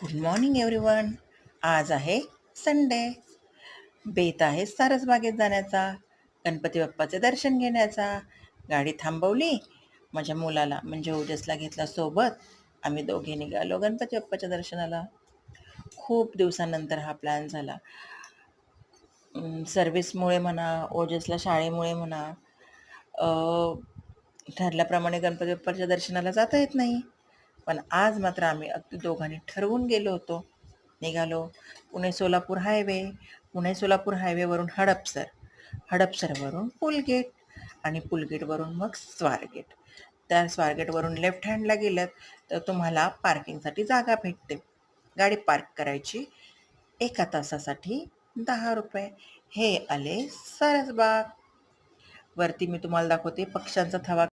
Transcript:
Good morning everyone आज आहे Sunday बेत आहे सारसबागेत जाण्याचा गणपती बाप्पाचे दर्शन घेण्याचा. गाडी थांबवली माझ्या मुलाला म्हणजे ओजसला घेतला सोबत. आम्ही दोघे निघालो गणपती बाप्पाच्या दर्शनाला. खूप दिवसानंतर हा प्लॅन झाला. सर्विसमुळे सर्व्हिसमुळे म्हणा ओजसला शाळेमुळे म्हणा ठरल्याप्रमाणे गणपती बाप्पाच्या दर्शनाला जाता येत नाही. पण आज मात्र आम्ही अगदी दोघांनी ठरवून गेलो होतो. निघालो. पुणे सोलापूर हायवे. पुणे सोलापूर हायवेवरून हडपसर. हडपसरवरून पुलगेट आणि पुलगेटवरून मग स्वारगेट. त्या स्वारगेटवरून लेफ्ट हँडला गेलं तर तुम्हाला पार्किंगसाठी जागा भेटते. गाडी पार्क करायची एका तासासाठी दहा रुपये. हे आले सरसबाग. वरती मी तुम्हाला दाखवते पक्ष्यांचा थवा